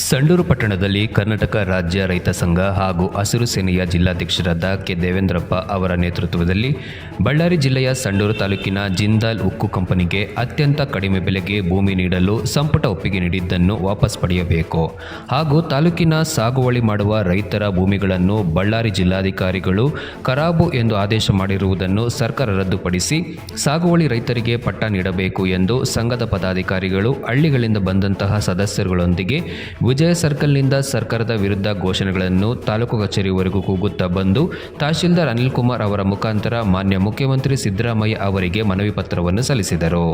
ಸಂಡೂರು ಪಟ್ಟಣದಲ್ಲಿ ಕರ್ನಾಟಕ ರಾಜ್ಯ ರೈತ ಸಂಘ ಹಾಗೂ ಹಸಿರು ಸೇನೆಯ ಜಿಲ್ಲಾಧ್ಯಕ್ಷರಾದ ಕೆ. ದೇವೇಂದ್ರಪ್ಪ ಅವರ ನೇತೃತ್ವದಲ್ಲಿ ಬಳ್ಳಾರಿ ಜಿಲ್ಲೆಯ ಸಂಡೂರು ತಾಲೂಕಿನ ಜಿಂದಾಲ್ ಉಕ್ಕು ಕಂಪನಿಗೆ ಅತ್ಯಂತ ಕಡಿಮೆ ಬೆಲೆಗೆ ಭೂಮಿ ನೀಡಲು ಸಂಪುಟ ಒಪ್ಪಿಗೆ ನೀಡಿದ್ದನ್ನು ವಾಪಸ್ ಪಡೆಯಬೇಕು ಹಾಗೂ ತಾಲೂಕಿನ ಸಾಗುವಳಿ ಮಾಡುವ ರೈತರ ಭೂಮಿಗಳನ್ನು ಬಳ್ಳಾರಿ ಜಿಲ್ಲಾಧಿಕಾರಿಗಳು ಖರಾಬು ಎಂದು ಆದೇಶ ಮಾಡಿರುವುದನ್ನು ಸರ್ಕಾರ ರದ್ದುಪಡಿಸಿ ಸಾಗುವಳಿ ರೈತರಿಗೆ ಪಟ್ಟ ನೀಡಬೇಕು ಎಂದು ಸಂಘದ ಪದಾಧಿಕಾರಿಗಳು ಹಳ್ಳಿಗಳಿಂದ ಬಂದಂತಹ ಸದಸ್ಯರುಗಳೊಂದಿಗೆ ವಿಜಯ ಸರ್ಕಲ್ನಿಂದ ಸರ್ಕಾರದ ವಿರುದ್ಧ ಘೋಷಣೆಗಳನ್ನು ತಾಲೂಕು ಕಚೇರಿವರೆಗೂ ಕೂಗುತ್ತಾ ಬಂದು, ತಹಶೀಲ್ದಾರ್ ಅನಿಲ್ ಕುಮಾರ್ ಅವರ ಮುಖಾಂತರ ಮಾನ್ಯ ಮುಖ್ಯಮಂತ್ರಿ ಸಿದ್ದರಾಮಯ್ಯ ಅವರಿಗೆ ಮನವಿ ಪತ್ರವನ್ನು ಸಲ್ಲಿಸಿದರು.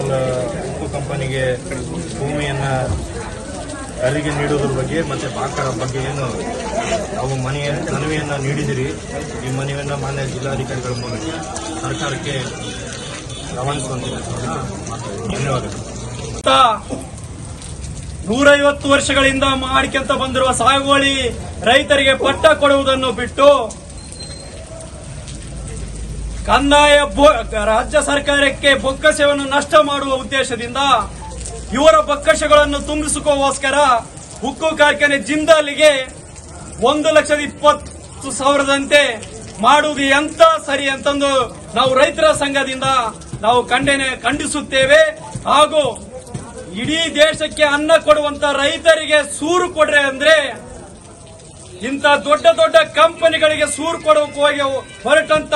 ಜಿಂದಾಲ್ ಉಕ್ಕು ಕಂಪನಿಗೆ ಭೂಮಿಯನ್ನು ಅಲ್ಲಿಗೆ ನೀಡುವುದ್ರ ಬಗ್ಗೆ ಮತ್ತು ಬಾಕರ ಬಗ್ಗೆ ಏನು ಅವು ಮನೆಯ ಮನವಿಯನ್ನು ನೀಡಿದಿರಿ. ಈ ಮನವಿಯನ್ನು ಮಾನ್ಯ ಜಿಲ್ಲಾಧಿಕಾರಿಗಳ ಮೂಲಕ ಸರ್ಕಾರಕ್ಕೆ ರವಾನಿಸುವಂತ ನೂರೈವತ್ತು ವರ್ಷಗಳಿಂದ ಮಾಡಿಕೊಂತ ಬಂದಿರುವ ಸಾಗುವಳಿ ರೈತರಿಗೆ ಪಟ್ಟ ಕೊಡುವುದನ್ನು ಬಿಟ್ಟು ಕಂದಾಯ ರಾಜ್ಯ ಸರ್ಕಾರಕ್ಕೆ ಬೊಕ್ಕಸವನ್ನು ನಷ್ಟ ಮಾಡುವ ಉದ್ದೇಶದಿಂದ ಇವರ ಬೊಕ್ಕಸಗಳನ್ನು ತುಂಬಿಸಿಕೋಸ್ಕರ ಉಕ್ಕು ಕಾರ್ಖಾನೆ ಜಿಂದಾಲಿಗೆ ಒಂದು ಲಕ್ಷದ ಇಪ್ಪತ್ತು ಸಾವಿರದಂತೆ ಮಾಡುವುದು ಎಂತ ಸರಿ ಅಂತಂದು ನಾವು ರೈತರ ಸಂಘದಿಂದ ನಾವು ಖಂಡನೆ ಖಂಡಿಸುತ್ತೇವೆ. ಹಾಗೂ ಇಡೀ ದೇಶಕ್ಕೆ ಅನ್ನ ಕೊಡುವಂತ ರೈತರಿಗೆ ಸೂರು ಕೊಡ್ರೆ ಅಂದ್ರೆ ಇಂಥ ದೊಡ್ಡ ದೊಡ್ಡ ಕಂಪನಿಗಳಿಗೆ ಸೂರು ಕೊಡೋಕೆ ಹೋಗಿ ಹೊರಟಂತ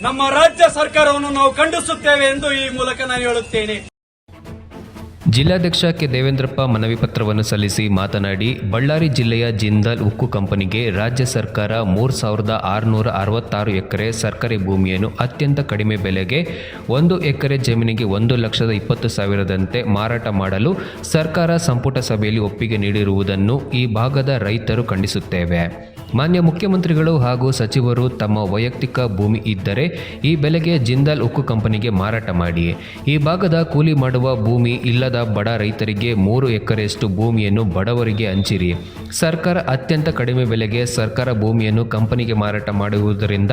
ನಮ್ಮ ರಾಜ್ಯ ಸರ್ಕಾರವನ್ನು ನಾವು ಖಂಡಿಸುತ್ತೇವೆ ಎಂದು ಈ ಮೂಲಕ ನಾನು ಹೇಳುತ್ತೇನೆ. ಜಿಲ್ಲಾಧ್ಯಕ್ಷ ಕೆ. ದೇವೇಂದ್ರಪ್ಪ ಮನವಿ ಪತ್ರವನ್ನು ಸಲ್ಲಿಸಿ ಮಾತನಾಡಿ, ಬಳ್ಳಾರಿ ಜಿಲ್ಲೆಯ ಜಿಂದಾಲ್ ಉಕ್ಕು ಕಂಪನಿಗೆ ರಾಜ್ಯ ಸರ್ಕಾರ ಮೂರು ಸಾವಿರದ ಆರುನೂರ ಅರವತ್ತಾರು ಎಕರೆ ಸರ್ಕಾರಿ ಭೂಮಿಯನ್ನು ಅತ್ಯಂತ ಕಡಿಮೆ ಬೆಲೆಗೆ ಒಂದು ಎಕರೆ ಜಮೀನಿಗೆ ಒಂದು ಲಕ್ಷದ ಇಪ್ಪತ್ತು ಸಾವಿರದಂತೆ ಮಾರಾಟ ಮಾಡಲು ಸರ್ಕಾರ ಸಂಪುಟ ಸಭೆಯಲ್ಲಿ ಒಪ್ಪಿಗೆ ನೀಡಿರುವುದನ್ನು ಈ ಭಾಗದ ರೈತರು ಖಂಡಿಸುತ್ತೇವೆ. ಮಾನ್ಯ ಮುಖ್ಯಮಂತ್ರಿಗಳು ಹಾಗೂ ಸಚಿವರು ತಮ್ಮ ವೈಯಕ್ತಿಕ ಭೂಮಿ ಇದ್ದರೆ ಈ ಬೆಲೆಗೆ ಜಿಂದಾಲ್ ಉಕ್ಕು ಕಂಪನಿಗೆ ಮಾರಾಟ ಮಾಡಿ. ಈ ಭಾಗದ ಕೂಲಿ ಮಾಡುವ ಭೂಮಿ ಇಲ್ಲದ ಬಡ ರೈತರಿಗೆ ಮೂರು ಎಕರೆಯಷ್ಟು ಭೂಮಿಯನ್ನು ಬಡವರಿಗೆ ಹಂಚಿರಿ. ಸರ್ಕಾರ ಅತ್ಯಂತ ಕಡಿಮೆ ಬೆಲೆಗೆ ಸರ್ಕಾರ ಭೂಮಿಯನ್ನು ಕಂಪನಿಗೆ ಮಾರಾಟ ಮಾಡುವುದರಿಂದ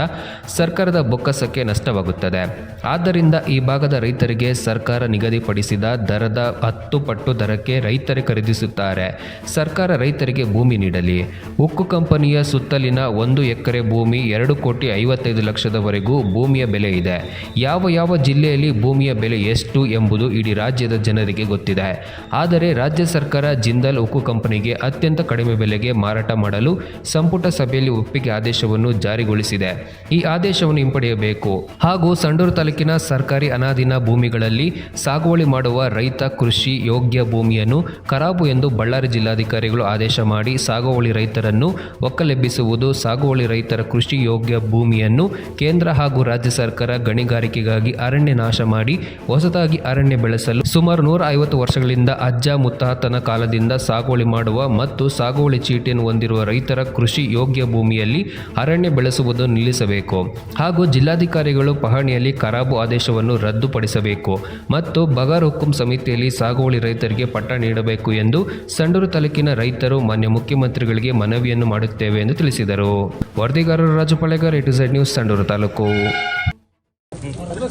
ಸರ್ಕಾರದ ಬೊಕ್ಕಸಕ್ಕೆ ನಷ್ಟವಾಗುತ್ತದೆ. ಆದ್ದರಿಂದ ಈ ಭಾಗದ ರೈತರಿಗೆ ಸರ್ಕಾರ ನಿಗದಿಪಡಿಸಿದ ದರದ ಹತ್ತು ಪಟ್ಟು ದರಕ್ಕೆ ರೈತರೇ ಖರೀದಿಸುತ್ತಾರೆ. ಸರ್ಕಾರ ರೈತರಿಗೆ ಭೂಮಿ ನೀಡಲಿ. ಉಕ್ಕು ಕಂಪನಿಯ ಸುತ್ತಲಿನ ಒಂದು ಎಕರೆ ಭೂಮಿ ಎರಡು ಕೋಟಿ ಐವತ್ತೈದು ಲಕ್ಷದವರೆಗೂ ಭೂಮಿಯ ಬೆಲೆ ಇದೆ. ಯಾವ ಯಾವ ಜಿಲ್ಲೆಯಲ್ಲಿ ಭೂಮಿಯ ಬೆಲೆ ಎಷ್ಟು ಎಂಬುದು ಇಡೀ ರಾಜ್ಯದ ಜನರಿಗೆ ಗೊತ್ತಿದೆ ಆದರೆ ರಾಜ್ಯ ಸರ್ಕಾರ ಜಿಂದಾಲ್ ಉಕ್ಕು ಕಂಪನಿಗೆ ಅತ್ಯಂತ ಕಡಿಮೆ ಬೆಲೆಗೆ ಮಾರಾಟ ಮಾಡಲು ಸಂಪುಟ ಸಭೆಯಲ್ಲಿ ಒಪ್ಪಿಗೆ ಆದೇಶವನ್ನು ಜಾರಿಗೊಳಿಸಿದೆ. ಈ ಆದೇಶವನ್ನು ಹಿಂಪಡೆಯಬೇಕು. ಹಾಗೂ ಸಂಡೂರು ತಾಲೂಕಿನ ಸರ್ಕಾರಿ ಅನಾದಿನ ಭೂಮಿಗಳಲ್ಲಿ ಸಾಗುವಳಿ ಮಾಡುವ ರೈತ ಕೃಷಿ ಯೋಗ್ಯ ಭೂಮಿಯನ್ನು ಖರಾಬು ಎಂದು ಬಳ್ಳಾರಿ ಜಿಲ್ಲಾಧಿಕಾರಿಗಳು ಆದೇಶ ಮಾಡಿ ಸಾಗುವಳಿ ರೈತರನ್ನು ಒಕ್ಕಲೆಬ್ಬಿಸುವುದು ಸಾಗುವಳಿ ರೈತರ ಕೃಷಿ ಯೋಗ್ಯ ಭೂಮಿಯನ್ನು ಕೇಂದ್ರ ಹಾಗೂ ರಾಜ್ಯ ಸರ್ಕಾರ ಗಣಿಗಾರಿಕೆಗಾಗಿ ಅರಣ್ಯ ನಾಶ ಮಾಡಿ ಹೊಸದಾಗಿ ಅರಣ್ಯ ಬೆಳೆಸಲು ಸುಮಾರು ನೂರ ಐವತ್ತು ವರ್ಷಗಳಿಂದ ಅಜ್ಜ ಮುತ್ತಾತನ ಕಾಲದಿಂದ ಸಾಗುವಳಿ ಮಾಡುವ ಮತ್ತು ಸಾಗುವಳಿ ಚೀಟಿಯನ್ನು ಹೊಂದಿರುವ ರೈತರ ಕೃಷಿ ಯೋಗ್ಯ ಭೂಮಿಯಲ್ಲಿ ಅರಣ್ಯ ಬೆಳೆಸುವುದು ನಿಲ್ಲಿಸಬೇಕು. ಹಾಗೂ ಜಿಲ್ಲಾಧಿಕಾರಿಗಳು ಪಹಣಿಯಲ್ಲಿ ಖರಾಬು ಆದೇಶವನ್ನು ರದ್ದುಪಡಿಸಬೇಕು ಮತ್ತು ಬಗಾರ್ ಹುಕುಂ ಸಮಿತಿಯಲ್ಲಿ ಸಾಗುವಳಿ ರೈತರಿಗೆ ಪಟ್ಟ ನೀಡಬೇಕು ಎಂದು ಸಂಡೂರು ತಾಲೂಕಿನ ರೈತರು ಮಾನ್ಯ ಮುಖ್ಯಮಂತ್ರಿಗಳಿಗೆ ಮನವಿಯನ್ನು ಮಾಡುತ್ತೇವೆ ಎಂದು ತಿಳಿಸಿದರು. ವರದಿಗಾರರು Raju it Z news, Sandur taluk.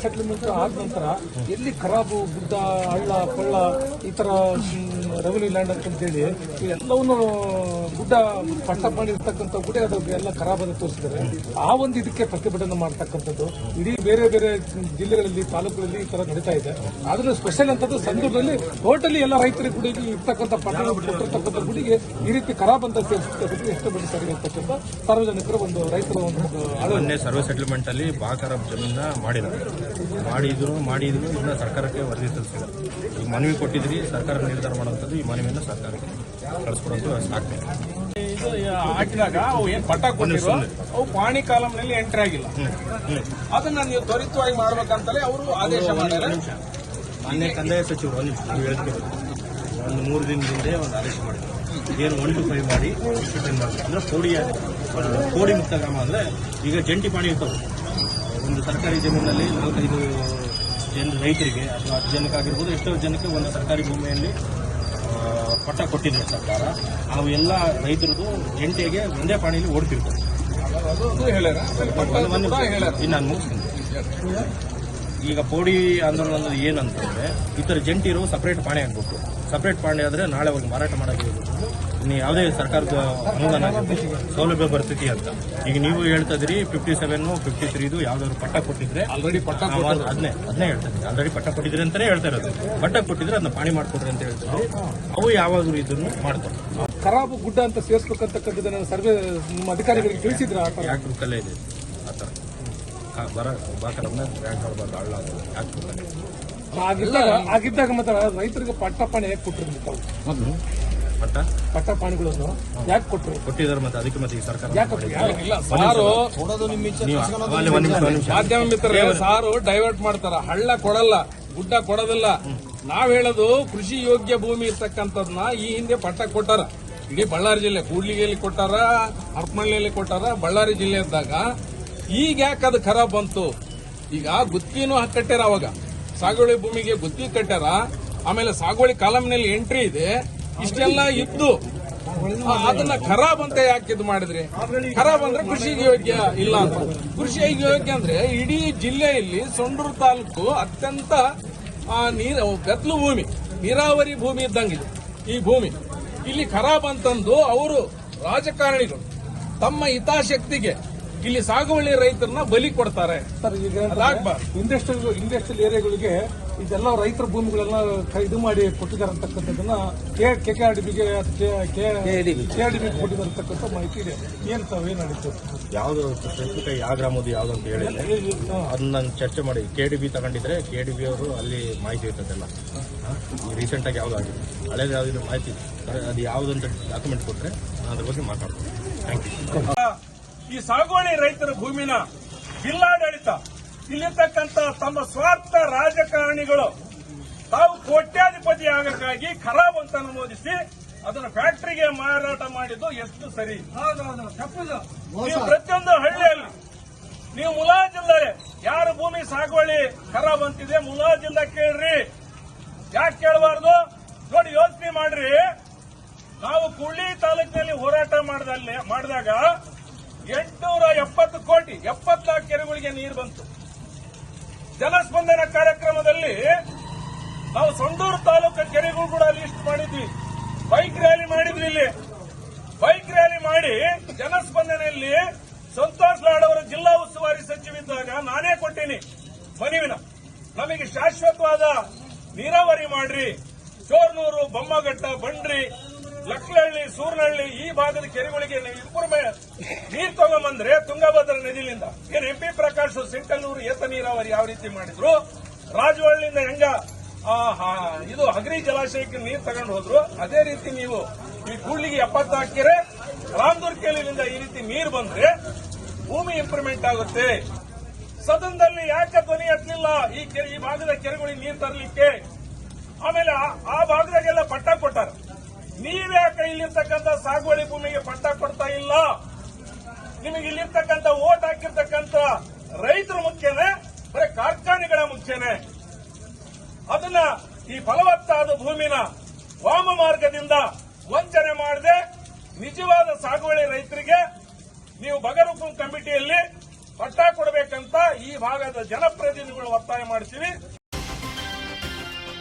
Settlement ಆದ ನಂತರ ಎಲ್ಲಿ ಖರಾಬು ಗುಡ್ಡ ಹಳ್ಳ ಕೊಳ್ಳ ಈ ತರ ರೆವೆನ್ಯೂ ಲ್ಯಾಂಡ್ ಅಂತಂತೇಳಿ ಎಲ್ಲವನ್ನು ಗುಡ್ಡ ಪಟ್ಟ ಮಾಡಿರ್ತಕ್ಕಂಥ ಗುಡಿ ಅದು ಎಲ್ಲ ಖರಾಬನ್ನು ತೋರಿಸಿದ್ದಾರೆ. ಆ ಒಂದು ಇದಕ್ಕೆ ಪ್ರತಿಭಟನೆ ಮಾಡ್ತಕ್ಕಂಥದ್ದು. ಇಡೀ ಬೇರೆ ಬೇರೆ ಜಿಲ್ಲೆಗಳಲ್ಲಿ, ತಾಲೂಕುಗಳಲ್ಲಿ ಈ ತರ ನಡೀತಾ ಇದೆ. ಆದ್ರೂ ಸ್ಪೆಷಲ್ ಅಂತದ್ದು ಸಂದರ್ಭದಲ್ಲಿ ಟೋಟಲಿ ಎಲ್ಲ ರೈತರ ಗುಡಿಗೆ ಇರ್ತಕ್ಕಂಥ ಪಟ್ಟಣ ಕೊಟ್ಟಿರ್ತಕ್ಕಂಥ ಗುಡಿಗೆ ಈ ರೀತಿ ಖರಾಬ್ ಅಂತ ಎಷ್ಟು ಬಡ್ಡಿ ಸರಿ ಅಂತಕ್ಕಂಥ ಸಾರ್ವಜನಿಕರ ಒಂದು ರೈತರ ಒಂದು ಸರ್ವೆ ಸೆಟಲ್ಮೆಂಟ್ ಅಲ್ಲಿ ಬಾಕರ ಜಮೀನ ಮಾಡಿದ್ದಾರೆ. ಮಾಡಿದ್ರು ಮಾಡಿದ್ರು ಇನ್ನೂ ಸರ್ಕಾರಕ್ಕೆ ವರದಿ ತಲುಪಿಲ್ಲ ಈಗ ಮನವಿ ಕೊಟ್ಟಿದ್ರಿ ಸರ್ಕಾರ ನಿರ್ಧಾರ ಮಾಡುವಂಥದ್ದು ಈ ಮನವಿಯನ್ನು ಸರ್ಕಾರಕ್ಕೆ ಕಳಿಸ್ಕೊಡೋದು ಆಗ್ತದೆ ಇದು ಹಾಕಿದಾಗ ಅವು ಏನು ಪಟ್ಟ ಕೊಟ್ಟಿರೋ ಅವು ಪಾಣಿ ಕಾಲಂನಲ್ಲಿ ಎಂಟ್ರಿ ಆಗಿಲ್ಲ. ಅದನ್ನ ನೀವು ತ್ವರಿತವಾಗಿ ಮಾಡ್ಬೇಕಂತಲೇ ಅವರು ಆದೇಶ ಮಾಡ್ಯಾರ ಮಾನ್ಯ ಕಂದಾಯ ಸಚಿವರು ನೀವು ಹೇಳ್ತೀವಿ ಒಂದು ಮೂರು ದಿನದ ಹಿಂದೆ ಒಂದು ಆದೇಶ ಮಾಡಿದ್ರು. ಏನು ಒನ್ ಟು ಫೈವ್ ಮಾಡಿ ಮಾಡಿದ್ರು ಅಂದ್ರೆ ಕೋಡಿ ಕೋಡಿ ಮುಕ್ತ ಗ್ರಾಮ ಅಂದರೆ ಈಗ ಜಂಟಿ ಪಾಣಿ ಇರ್ತವೆ ಒಂದು ಸರ್ಕಾರಿ ಜಮೀನಲ್ಲಿ ನಾಲ್ಕೈದು ಜನ ರೈತರಿಗೆ ಅಥವಾ ಹತ್ತು ಜನಕ್ಕಾಗಿರ್ಬೋದು ಎಷ್ಟೋ ಜನಕ್ಕೆ ಒಂದು ಸರ್ಕಾರಿ ಭೂಮಿಯಲ್ಲಿ ಪಟ್ಟ ಕೊಟ್ಟಿದೆ ಸರ್ಕಾರ. ನಾವು ಎಲ್ಲ ರೈತರದು ಜಂಟಿಗೆ ಒಂದೇ ಪಾಣಿಯಲ್ಲಿ ಓಡ್ತಿರ್ತಾರೆ ಇನ್ನು ನಾನು ಮುಗಿಸ್ತೀನಿ. ಈಗ ಪೋಡಿ ಆಂದೋಲನ ಅನ್ನೋದು ಏನಂತಂದ್ರೆ ಈ ಥರ ಜಂಟಿ ಇರೋ ಸಪ್ರೇಟ್ ಪಾಣಿ ಆಗ್ಬೇಕು ಸಪ್ರೇಟ್ ಪಾಣಿ ಆದ್ರೆ ನಾಳೆ ಅವ್ರಿಗೆ ಮಾರಾಟ ಮಾಡೋಕ್ಕೆ ಯಾವುದೇ ಸರ್ಕಾರದ ಅನುದಾನ ಸೌಲಭ್ಯ ಬರ್ತೈತಿ ಅಂತ. ಈಗ ನೀವು ಹೇಳ್ತಾ ಇದ್ರಿ ಫಿಫ್ಟಿ ಸೆವೆನ್ ಫಿಫ್ಟಿ ತ್ರೀದು ಯಾವ್ದಾದ್ರು ಪಟ್ಟ ಕೊಟ್ಟಿದ್ರೆ ಆಲ್ರೆಡಿ ಪಟ್ಟ ಅದನ್ನೇ ಅದನ್ನೇ ಹೇಳ್ತಾರೆ ಆಲ್ರೆಡಿ ಪಟ್ಟ ಕೊಟ್ಟಿದ್ರೆ ಅಂತಾನೆ ಹೇಳ್ತಾ ಇರೋದು. ಪಟ್ಟ ಕೊಟ್ಟಿದ್ರೆ ಅದನ್ನ ಪಾಣಿ ಮಾಡ್ಕೊಡ್ರಿ ಅಂತ ಹೇಳ್ತಾರೆ ಅವು ಯಾವಾಗಲೂ ಇದನ್ನು ಮಾಡ್ತಾರೆ ಖರಾಬು ಗುಡ್ಡ ಅಂತ ಸೇರಿಸ್ಬೇಕಂತಕ್ಕಂಥದ್ದನ್ನ ಸರ್ವೆ ನಿಮ್ಮ ಅಧಿಕಾರಿಗಳಿಗೆ ತಿಳಿಸಿದ್ರ? ಯಾಕೆ ಕಲೆ ಇದೆ? ಆ ಥರ. ಬರ ಬಾಕರನ್ನ ಮಾಡ್ಬಾರ್ದು ಹಳ್ಳ ಯಾಕೆ ಕಲ್ಲೇ ಆಗಿದ್ದಾಗ ಆಗಿದ್ದಾಗ ಮಾತ್ರ ರೈತರಿಗೆ ಪಟ್ಟ ಕೊಟ್ಟಿರ್ಬೇಕು ಮೊದಲು ಪಟ್ಟ ಪಟ್ಟ ಪಾಣಿಗಳನ್ನು ಯಾಕೆ ಕೊಟ್ಟರು ಕೊಟ್ಟಿದ್ದಾರೆ ಮತ್ತೆ ಅದಕ್ಕೆ ಮತ್ತೆ ಈ ಸರ್ಕಾರ ಯಾಕೆ ಇಲ್ಲ? ಸಾರು ಮಾಧ್ಯಮ ಮಿತ್ರರೇ ಸಾರು ಡೈವರ್ಟ್ ಮಾಡ್ತಾರ. ಹಳ್ಳ ಕೊಡಲ್ಲ ಗುಡ್ಡ ಕೊಡೋದಿಲ್ಲ. ನಾವ್ ಹೇಳೋದು ಕೃಷಿ ಯೋಗ್ಯ ಭೂಮಿ ಇರ್ತಕ್ಕಂಥದ್ನ ಈ ಹಿಂದೆ ಪಟ್ಟ ಕೊಟ್ಟಾರ. ಇಡೀ ಬಳ್ಳಾರಿ ಜಿಲ್ಲೆ ಕೂಡ್ಲಿಗೆಯಲ್ಲಿ ಕೊಟ್ಟಾರ ಹರಪನಹಳ್ಳಿಯಲ್ಲಿ ಕೊಟ್ಟಾರ ಬಳ್ಳಾರಿ ಜಿಲ್ಲೆ ಇದ್ದಾಗ. ಈಗ ಯಾಕೆ ಅದು ಖರಾಬ್ ಬಂತು? ಈಗ ಗುತ್ತಿನೂ ಕಟ್ಟ್ಯಾರ ಅವಾಗ. ಸಾಗುವಳಿ ಭೂಮಿಗೆ ಗುತ್ತಿ ಕಟ್ಟ್ಯಾರ. ಆಮೇಲೆ ಸಾಗುವಳಿ ಕಾಲಮ್ನಲ್ಲಿ ಎಂಟ್ರಿ ಇದೆ. ಇಷ್ಟೆಲ್ಲ ಇದ್ದು ಅದನ್ನ ಖರಾಬ್ ಅಂತ ಯಾಕೆ ಇದು ಮಾಡಿದ್ರಿ? ಖರಾಬ್ ಅಂದ್ರೆ ಕೃಷಿಗೆ ಯೋಗ್ಯ ಇಲ್ಲ ಅಂತ. ಕೃಷಿಗೆ ಯೋಗ್ಯ ಅಂದ್ರೆ ಇಡೀ ಜಿಲ್ಲೆಯಲ್ಲಿ ಸೊಂಡೂರು ತಾಲೂಕು ಅತ್ಯಂತ ಆ, ನೀರ ಗದ್ಲು ಭೂಮಿ ನೀರಾವರಿ ಭೂಮಿ ಇದ್ದಂಗಿದೆ ಈ ಭೂಮಿ. ಇಲ್ಲಿ ಖರಾಬ್ ಅಂತಂದು ಅವರು ರಾಜಕಾರಣಿಗಳು ತಮ್ಮ ಹಿತಾಸಕ್ತಿಗೆ ಇಲ್ಲಿ ಸಾಗುವಳಿ ರೈತರನ್ನ ಬಲಿ ಕೊಡ್ತಾರೆ. ಇಂಡಸ್ಟ್ರಿಯಲ್ ಇಂಡಸ್ಟ್ರಿಯಲ್ ಏರಿಯಾಗಳಿಗೆ ಇದೆಲ್ಲ ರೈತರ ಭೂಮಿಗಳೆಲ್ಲ ಕ- ಇದು ಮಾಡಿ ಕೊಟ್ಟಿದ್ದಾರೆ ಅಂತಕ್ಕಂಥದ್ದನ್ನ K K K R D ಬಿಗೆ ಕೆ ಆರ್ ಡಿ ಬಿಗೆ. ಕೊಟ್ಟಿದ್ದಾರೆ ಅಂತಕ್ಕಂಥ ಮಾಹಿತಿ ಇದೆ. ಏನು ತಾವು ಏನು ನಡೀತು ಯಾವುದು ಸ್ಪೆಸಿಫಿಕ್ ಯಾವ ಗ್ರಾಮದ ಯಾವ್ದು ಅಂತ ಹೇಳಿ ಅದನ್ನ ನಾನು ಚರ್ಚೆ ಮಾಡಿ. ಕೆ ಡಿ ಬಿ ತಗೊಂಡಿದ್ರೆ ಕೆ ಡಿ ಬಿ ಅವರು ಅಲ್ಲಿ ಮಾಹಿತಿ ಇರ್ತದೆಲ್ಲ. ರೀಸೆಂಟ್ ಆಗಿ ಯಾವ್ದು ಆಗಿದೆ ಹಳೇದು ಯಾವ್ದು ಮಾಹಿತಿ ಅದು ಯಾವ್ದು ಅಂತ ಡಾಕ್ಯುಮೆಂಟ್ ಕೊಟ್ಟರೆ ನಾನು ಅದ್ರ ಬಗ್ಗೆ ಮಾತಾಡ್ತೀನಿ. ಥ್ಯಾಂಕ್ ಯು ಈ ಸಾಗುವಳಿ ರೈತರ ಭೂಮಿನ ಜಿಲ್ಲಾಡಳಿತ ಇಲ್ಲಿರ್ತಕ್ಕಂಥ ತಮ್ಮ ಸ್ವಾರ್ಥ ರಾಜಕಾರಣಿಗಳು ತಾವು ಕೋಟ್ಯಾಧಿಪತಿ ಆಗಕ್ಕಾಗಿ ಖರಾಬ್ ಅಂತ ನಮೂದಿಸಿ ಅದನ್ನು ಫ್ಯಾಕ್ಟರಿಗೆ ಮಾರಾಟ ಮಾಡಿದ್ದು ಎಷ್ಟು ಸರಿ? ನೀವು ಪ್ರತಿಯೊಂದು ಹಳ್ಳಿಯಲ್ಲಿ ನೀವು ಮುಲಾಜಿಲ್ಲದೆ ಯಾರು ಭೂಮಿ ಸಾಗುವಳಿ ಖರಾಬ್ ಅಂತಿದೆ ಮುಲಾಜಿಲ್ಲ ಕೇಳ್ರಿ. ಯಾಕೆ ಕೇಳಬಾರ್ದು? ನೋಡಿ ಯೋಚನೆ ಮಾಡ್ರಿ. ನಾವು ಕುಳ್ಳಿ ತಾಲೂಕಿನಲ್ಲಿ ಹೋರಾಟ ಮಾಡದಲ್ಲಿ ಮಾಡಿದಾಗ ಎಂಟುನೂರ ಎಪ್ಪತ್ತು ಕೋಟಿ ಎಪ್ಪತ್ನಾಲ್ಕು ಕೆರೆಗಳಿಗೆ ನೀರು ಬಂತು. ಜನಸ್ಪಂದನ ಕಾರ್ಯಕ್ರಮದಲ್ಲಿ ನಾವು ಸೊಂಡೂರು ತಾಲೂಕು ಕೆರೆಗೂ ಕೂಡ ಲಿಸ್ಟ್ ಮಾಡಿದ್ವಿ. ಬೈಕ್ ರ್ಯಾಲಿ ಮಾಡಿದ್ವಿ ಇಲ್ಲಿ. ಬೈಕ್ ರ್ಯಾಲಿ ಮಾಡಿ ಜನಸ್ಪಂದನೆಯಲ್ಲಿ ಸಂತೋಷ್ ಲಾಡ್ ಅವರು ಜಿಲ್ಲಾ ಉಸ್ತುವಾರಿ ಸಚಿವಿದ್ದಾಗ ನಾನೇ ಕೊಟ್ಟಿನಿ. ಮನವಿನ. ನಮಗೆ ಶಾಶ್ವತವಾದ ನೀರಾವರಿ ಮಾಡ್ರಿ. ಚೋರ್ನೂರು, ಬೊಮ್ಮಘಟ್ಟ, ಬಂಡ್ರಿ ಲಕ್ಲಹಳ್ಳಿ ಸೂರ್ನಹಳ್ಳಿ, ಈ ಭಾಗದ ಕೆರೆಗಳಿಗೆ ಇಂಪ್ರೂವ್ಮೆಂಟ್ ನೀರು ತಗೊಂಬಂದ್ರೆ ತುಂಗಭದ್ರಾ ನದಿಲಿಂದ. ಏನ್ ಎಂಪಿ ಪ್ರಕಾಶ್ ಸಿಂಕಲ್ಲೂರು ಏತ ನೀರಾವರಿ ಯಾವ ರೀತಿ ಮಾಡಿದ್ರು? ರಾಜವಳ್ಳಿಯಿಂದ ಹೆಂಗ ಇದು ಹಗರಿ ಜಲಾಶಯಕ್ಕೆ ನೀರು ತಗೊಂಡು ಹೋದ್ರು? ಅದೇ ರೀತಿ ನೀವು ಈ ಕೂಡ್ಲಿಗೆ ಎಪ್ಪತ್ತು ಕೆರೆ ರಾಮದುರ್ಗಿಯಲ್ಲಿಂದ ಈ ರೀತಿ ನೀರು ಬಂದ್ರೆ ಭೂಮಿ ಇಂಪ್ರೂವ್ಮೆಂಟ್ ಆಗುತ್ತೆ. ಸದನದಲ್ಲಿ ಯಾಕೆ ಧ್ವನಿ ಹತ್ತಲಿಲ್ಲ ಈ ಈ ಭಾಗದ ಕೆರೆಗಳಿಗೆ ನೀರು ತರಲಿಕ್ಕೆ? ಆಮೇಲೆ ಆ ಭಾಗದಾಗೆಲ್ಲ ಪಟ್ಟ ಕೊಟ್ಟಾರ. ನೀವ್ಯಾಕೆ ಇಲ್ಲಿರ್ತಕ್ಕಂಥ ಸಾಗುವಳಿ ಭೂಮಿಗೆ ಪಟ್ಟ ಕೊಡ್ತಾ ಇಲ್ಲ? ನಿಮಗೆ ಇಲ್ಲಿರ್ತಕ್ಕಂಥ ಓಟ್ ಹಾಕಿರ್ತಕ್ಕಂಥ ರೈತರು ಮುಖ್ಯನೇ, ಬರೀ ಕಾರ್ಖಾನೆಗಳ ಮುಖ್ಯನೇ. ಅದನ್ನ ಈ ಫಲವತ್ತಾದ ಭೂಮಿನ ವಾಮ ಮಾರ್ಗದಿಂದ ವಂಚನೆ ಮಾಡದೆ ನಿಜವಾದ ಸಾಗುವಳಿ ರೈತರಿಗೆ ನೀವು ಬಗರುಕುಂ ಕಮಿಟಿಯಲ್ಲಿ ಪಟ್ಟ ಕೊಡಬೇಕಂತ ಈ ಭಾಗದ ಜನಪ್ರತಿನಿಧಿಗಳು ಒತ್ತಾಯ ಮಾಡ್ತೀವಿ